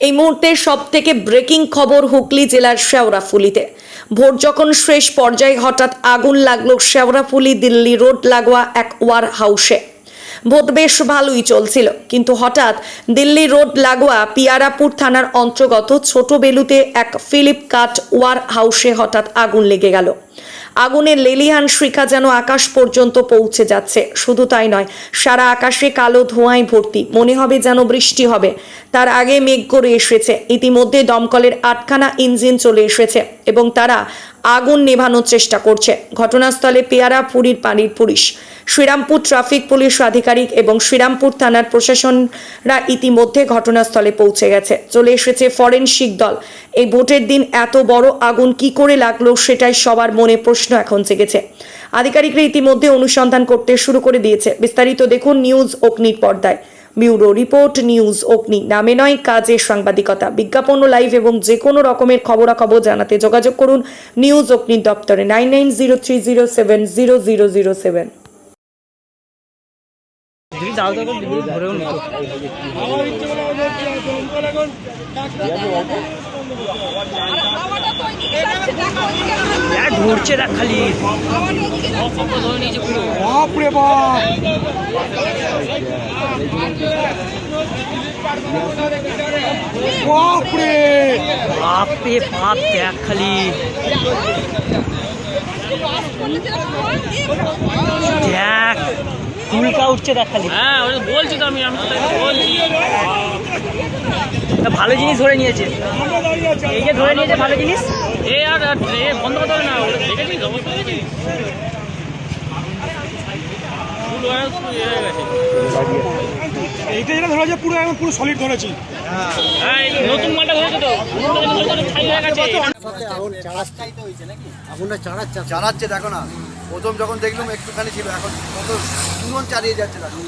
এই মুহূর্তে সব থেকে ব্রেকিং খবর হুগলি জেলার শেওড়াফুলিতে। ভোট যখন শেষ পর্যায়ে হঠাৎ আগুন লাগল শেওড়াফুলি দিল্লি রোড লাগোয়া এক ওয়ার হাউসে ভোট বেশ ভালোই চলছিল, কিন্তু হঠাৎ দিল্লি রোড লাগোয়া পিয়ারাপুর থানার অন্তর্গত ছোট বেলুতে এক ফিলিপকার্ট ওয়ার হাউসে হঠাৎ আগুন লেগে গেল। আগুনের লেলিহান শিখা যেন আকাশ পর্যন্ত পৌঁছে যাচ্ছে। শুধু তাই নয়, সারা আকাশে কালো ধোঁয়ায় ভর্তি। মনে হবে যেন বৃষ্টি হবে। তার আগে মেঘ করে এসেছে। ইতিমধ্যে দমকলের আটখানা ইঞ্জিন চলে এসেছে এবং তারা আগুন নেভানোর চেষ্টা করছে। ঘটনাস্থলে পেয়ারা, পুরীর পানির পুলিশ। শ্রীরামপুর ট্রাফিক পুলিশ আধিকারিক এবং শ্রীরামপুর থানার প্রশাসনরা ইতিমধ্যে ঘটনাস্থলে পৌঁছে গেছে। চলে এসেছে ফরেনসিক দল। এই ভোটের দিন এত বড় আগুন কি করে লাগল সেটাই সবার মনে প্রশ্ন এখন জেগেছে। আধিকারিকরা ইতিমধ্যে অনুসন্ধান করতে শুরু করে দিয়েছে। বিস্তারিত দেখুন নিউজ অগ্নির পর্দায়। ব্যুরো রিপোর্ট নিউজ অগ্নি নামে নয়। কাজে সাংবাদিকতা বিজ্ঞাপন ও লাইভ এবং যে কোনো রকমের খবরাখবর জানাতে যোগাযোগ করুন নিউজ অগ্নি দপ্তরে nine nine zero three zero seven zero zero zero seven. যদি দাও তো দিবি ধরেও নিত ঘুরছে দেখ খালি। বাপরে বাপ। বাপরে। বাপে বাপ দেখ খালি। দেখ ফুলকা উঠছে দেখ খালি। হ্যাঁ বলছি তো আমি আমি বলছি। তা ভালো জিনিস ধরে নিয়েছে। এই যে ধরে নিয়েছে ভালো জিনিস? এ আর আর এ বন্ধ করতে না ওটা গেছে। এইটা যেটা ধরা যায় পুরো একদম পুরো সলিড ধরেছি। হ্যাঁ নতুন মালটা ধরেছে তো। চালাচ্ছে দেখো না প্রথম যখন দেখলাম একটুখানি ছিল এখন কত দুজন চালিয়ে যাচ্ছে দেখো।